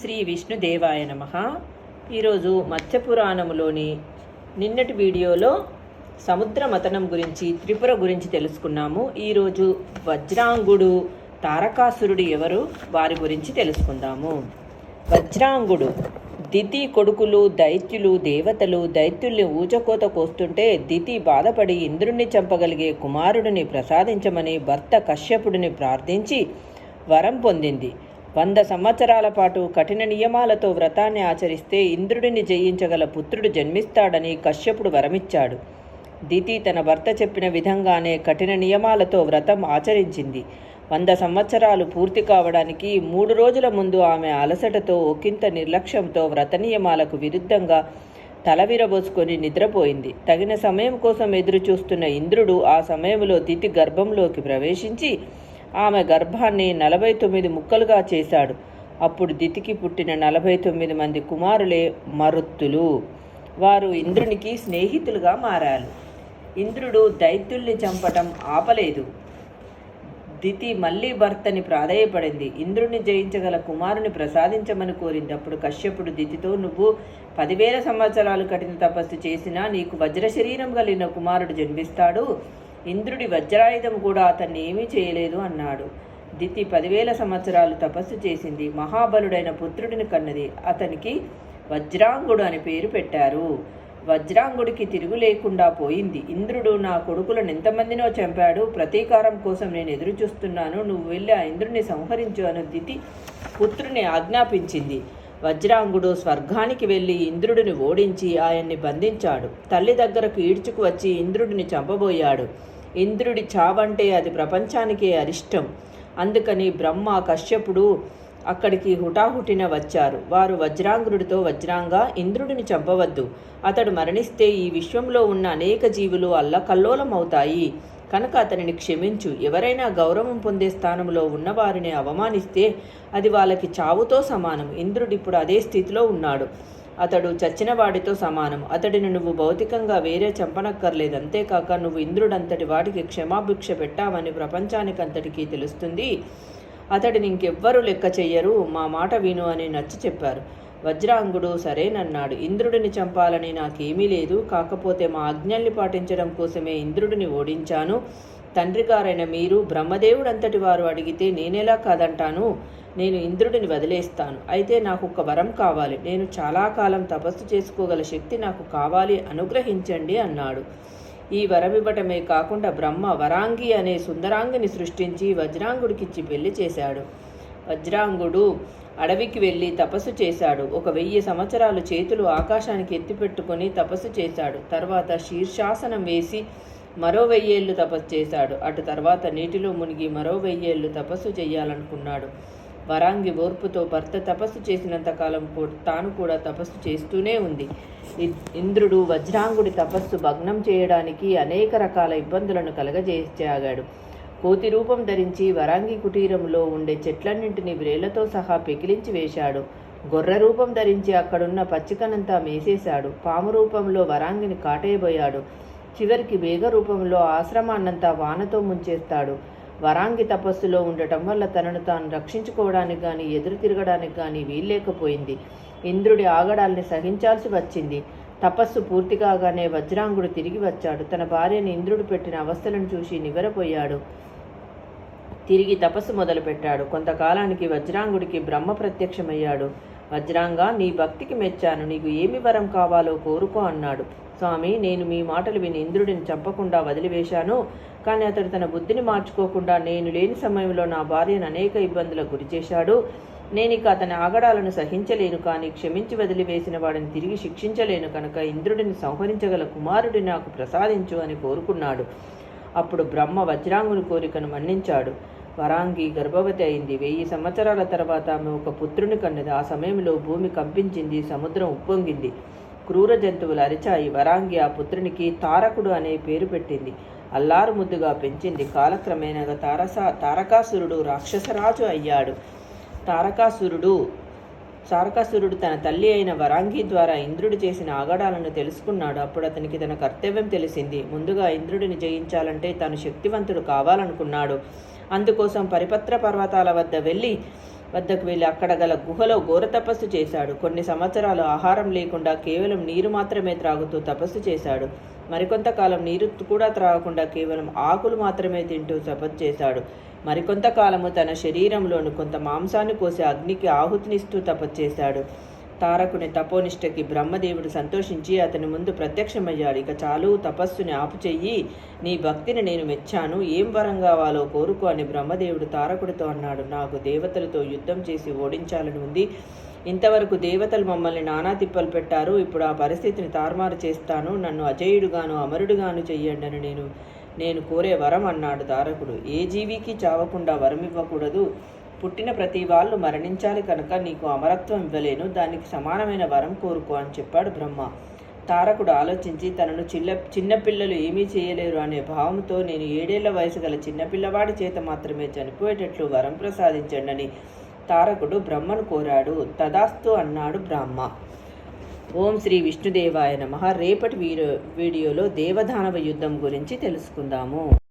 శ్రీ విష్ణుదేవాయ నమ. ఈరోజు మత్స్యపురాణములోని నిన్నటి వీడియోలో సముద్ర మతనం గురించి త్రిపుర గురించి తెలుసుకున్నాము. ఈరోజు వజ్రాంగుడు తారకాసురుడు ఎవరు? వారి గురించి తెలుసుకుందాము. వజ్రాంగుడు దితి కొడుకులు దైత్యులు దేవతలు దైత్యుల్ని ఊచకోత కోస్తుంటే దితి బాధపడి ఇంద్రుణ్ణి చంపగలిగే కుమారుడిని ప్రసాదించమని భర్త కశ్యపుడిని ప్రార్థించి వరం పొందింది. వంద సంవత్సరాల పాటు కఠిన నియమాలతో వ్రతాన్ని ఆచరిస్తే ఇంద్రుడిని జయించగల పుత్రుడు జన్మిస్తాడని కశ్యపుడు వరమిచ్చాడు. దితి తన భర్త చెప్పిన విధంగానే కఠిన నియమాలతో వ్రతం ఆచరించింది. వంద సంవత్సరాలు పూర్తి కావడానికి మూడు రోజుల ముందు ఆమె అలసటతో ఒకంత నిర్లక్ష్యంతో వ్రత నియమాలకు విరుద్ధంగా తల విరబోసుకొని నిద్రపోయింది. తగిన సమయం కోసం ఎదురు చూస్తున్న ఇంద్రుడు ఆ సమయంలో దితి గర్భంలోకి ప్రవేశించి ఆమె గర్భాన్ని నలభై తొమ్మిది ముక్కలుగా చేశాడు. అప్పుడు దితికి పుట్టిన నలభై తొమ్మిది మంది కుమారులే మరుత్తులు. వారు ఇంద్రునికి స్నేహితులుగా మారారు. ఇంద్రుడు దైత్యుల్ని చంపటం ఆపలేదు. దితి మళ్ళీ భర్తని ప్రాధేయపడింది. ఇంద్రుణ్ణి జయించగల కుమారుని ప్రసాదించమని కోరింది అప్పుడు కశ్యపుడు దితితో నువ్వు పదివేల సంవత్సరాలు కఠిన తపస్సు చేసినా నీకు వజ్ర శరీరం కలిగిన కుమారుడు జన్మిస్తాడు. ఇంద్రుడి వజ్రాయుధం కూడా అతన్ని ఏమీ చేయలేదు అన్నాడు. దితి పదివేల సంవత్సరాలు తపస్సు చేసింది. మహాబలుడైన పుత్రుడిని కన్నది. అతనికి వజ్రాంగుడు అని పేరు పెట్టారు. వజ్రాంగుడికి తిరుగు లేకుండా పోయింది. ఇంద్రుడు నా కొడుకులను ఎంతమందినో చంపాడు. ప్రతీకారం కోసం నేను ఎదురు చూస్తున్నాను నువ్వు వెళ్ళి ఆ ఇంద్రుడిని సంహరించు అని దితి పుత్రుని ఆజ్ఞాపించింది. వజ్రాంగుడు స్వర్గానికి వెళ్ళి ఇంద్రుడిని ఓడించి ఆయన్ని బంధించాడు. తల్లి దగ్గరకు ఈడ్చుకు వచ్చి ఇంద్రుడిని చంపబోయాడు. ఇంద్రుడి చావంటే అది ప్రపంచానికే అరిష్టం. అందుకని బ్రహ్మ కశ్యపుడు అక్కడికి హుటాహుటిన వచ్చారు. వారు వజ్రాంగుడితో వజ్రాంగ ఇంద్రుడిని చంపవద్దు. అతడు మరణిస్తే ఈ విశ్వంలో ఉన్న అనేక జీవులు అల్లకల్లోలమవుతాయి. కనుక అతనిని క్షమించు. ఎవరైనా గౌరవం పొందే స్థానంలో ఉన్నవారిని అవమానిస్తే అది వాళ్ళకి చావుతో సమానం. ఇంద్రుడిప్పుడు అదే స్థితిలో ఉన్నాడు. అతడు చచ్చిన వాడితో సమానం. అతడిని నువ్వు భౌతికంగా వేరే చంపనక్కర్లేదు. అంతేకాక నువ్వు ఇంద్రుడంతటి వాడికి క్షమాభిక్ష పెట్టావని ప్రపంచానికంతటికీ తెలుస్తుంది. అతడిని ఇంకెవ్వరూ లెక్క చెయ్యరు. మా మాట విను అని నచ్చి చెప్పారు. వజ్రాంగుడు సరేనన్నాడు ఇంద్రుడిని చంపాలని నాకేమీ లేదు. కాకపోతే మా ఆజ్ఞల్ని పాటించడం కోసమే ఇంద్రుడిని ఓడించాను. తండ్రి గారైన మీరు బ్రహ్మదేవుడంతటి వారు అడిగితే నేనెలా కాదంటాను? నేను ఇంద్రుడిని వదిలేస్తాను. అయితే నాకు ఒక వరం కావాలి. నేను చాలా కాలం తపస్సు చేసుకోగల శక్తి నాకు కావాలి. అనుగ్రహించండి అన్నాడు. ఈ వరమివ్వటమే కాకుండా బ్రహ్మ వరాంగి అనే సుందరాంగిని సృష్టించి వజ్రాంగుడికిచ్చి పెళ్ళి చేశాడు. వజ్రాంగుడు అడవికి వెళ్ళి తపస్సు చేశాడు. ఒక వెయ్యి సంవత్సరాలు చేతులు ఆకాశానికి ఎత్తిపెట్టుకొని తపస్సు చేశాడు. తర్వాత శీర్షాసనం వేసి మరో వెయ్యేళ్ళు తపస్సు చేశాడు. అటు తర్వాత నీటిలో మునిగి మరో వెయ్యేళ్ళు తపస్సు చేయాలనుకున్నాడు. వరాంగి ఓర్పుతో భర్త తపస్సు చేసినంతకాలం తాను కూడా తపస్సు చేస్తూనే ఉంది. ఇంద్రుడు వజ్రాంగుడి తపస్సు భగ్నం చేయడానికి అనేక రకాల ఇబ్బందులను కలగజేసాగాడు. కోతి రూపం ధరించి వరాంగి కుటీరంలో ఉండే చెట్లన్నింటినీ వ్రేళ్ళతో సహా పెకిలించి వేశాడు. గొర్రె రూపం ధరించి అక్కడున్న పచ్చికనంతా మేసేశాడు. పాము రూపంలో వరాంగిని కాటేయబోయాడు. చివరికి వేగ రూపంలో ఆశ్రమాన్నంతా వానతో ముంచేస్తాడు. వరాంగి తపస్సులో ఉండటం వల్ల తనను తాను రక్షించుకోవడానికి కానీ ఎదురు తిరగడానికి కానీ వీల్లేకపోయింది. ఇంద్రుడి ఆగడాల్ని సహించాల్సి వచ్చింది. తపస్సు పూర్తి కాగానే వజ్రాంగుడు తిరిగి వచ్చాడు. తన భార్యని ఇంద్రుడు పెట్టిన అవస్థలను చూసి నివరపోయాడు తిరిగి తపస్సు మొదలుపెట్టాడు. కొంతకాలానికి వజ్రాంగుడికి బ్రహ్మ ప్రత్యక్షమయ్యాడు. వజ్రాంగా నీ భక్తికి మెచ్చాను. నీకు ఏమి వరం కావాలో కోరుకో అన్నాడు. స్వామి నేను మీ మాటలు విని ఇంద్రుడిని చంపకుండా వదిలివేశాను. కానీ అతడు తన బుద్ధిని మార్చుకోకుండా నేను లేని సమయంలో నా భార్యను అనేక ఇబ్బందులకు గురిచేశాడు నేను ఇక అతని ఆగడాలను సహించలేను కానీ క్షమించి వదిలివేసిన వాడిని తిరిగి శిక్షించలేను కనుక ఇంద్రుడిని సంహరించగల కుమారుడి నాకు ప్రసాదించు అని కోరుకున్నాడు. అప్పుడు బ్రహ్మ వజ్రాంగుని కోరికను మన్నించాడు. వరాంగి గర్భవతి అయింది. వెయ్యి సంవత్సరాల తర్వాత ఆమె ఒక పుత్రుని కన్నది. ఆ సమయంలో భూమి కంపించింది సముద్రం ఉప్పొంగింది. క్రూర జంతువులు అరిచాయి. వరాంగి ఆ పుత్రునికి తారకుడు అనే పేరు పెట్టింది. అల్లారు ముద్దుగా పెంచింది. కాలక్రమేణగా తారసా తారకాసురుడు రాక్షసరాజు అయ్యాడు. తారకాసురుడు తారకాసురుడు తన తల్లి అయిన వరాంగి ద్వారా ఇంద్రుడు చేసిన ఆగడాలను తెలుసుకున్నాడు. అప్పుడు అతనికి తన కర్తవ్యం తెలిసింది. ముందుగా ఇంద్రుడిని జయించాలంటే తాను శక్తివంతుడు కావాలనుకున్నాడు. అందుకోసం పరిపత్ర పర్వతాల వద్ద వెళ్ళి వద్దకు వెళ్ళి అక్కడ గల గుహలో ఘోర తపస్సు చేశాడు. కొన్ని సంవత్సరాలు ఆహారం లేకుండా కేవలం నీరు మాత్రమే త్రాగుతూ తపస్సు చేశాడు. మరికొంతకాలం నీరు కూడా త్రాగకుండా కేవలం ఆకులు మాత్రమే తింటూ తపస్సు చేశాడు. మరికొంతకాలము తన శరీరంలోని కొంత మాంసాన్ని కోసి అగ్నికి ఆహుతినిస్తూ తపస్సు చేశాడు. తారకుని తపోనిష్టకి బ్రహ్మదేవుడు సంతోషించి అతని ముందు ప్రత్యక్షమయ్యాడు. ఇక చాలు తపస్సుని ఆపుచెయ్యి నీ భక్తిని నేను మెచ్చాను. ఏం వరం కావాలో కోరుకో అని బ్రహ్మదేవుడు తారకుడితో అన్నాడు. నాకు దేవతలతో యుద్ధం చేసి ఓడించాలని ఉంది. ఇంతవరకు దేవతలు మమ్మల్ని నానా తిప్పలు పెట్టారు. ఇప్పుడు ఆ పరిస్థితిని తారుమారు చేస్తాను. నన్ను అజయుడుగాను అమరుడుగాను చెయ్యండి అని నేను నేను కోరే వరం అన్నాడు తారకుడు. ఏ జీవికి చావకుండా వరం ఇవ్వకూడదు పుట్టిన ప్రతి వాళ్ళు మరణించాలి కనుక నీకు అమరత్వం ఇవ్వలేను దానికి సమానమైన వరం కోరుకో అని చెప్పాడు బ్రహ్మ. తారకుడు ఆలోచించి తనను చిల్ల చిన్నపిల్లలు ఏమీ చేయలేరు అనే భావంతో నేను ఏడేళ్ళ వయసు గల చిన్నపిల్లవాడి చేత మాత్రమే చనిపోయేటట్లు వరం ప్రసాదించండి తారకుడు బ్రహ్మను కోరాడు. తదాస్తు అన్నాడు బ్రహ్మ. ఓం శ్రీ విష్ణుదేవాయ నమ. రేపటి వీడియోలో దేవదానవ యుద్ధం గురించి తెలుసుకుందాము.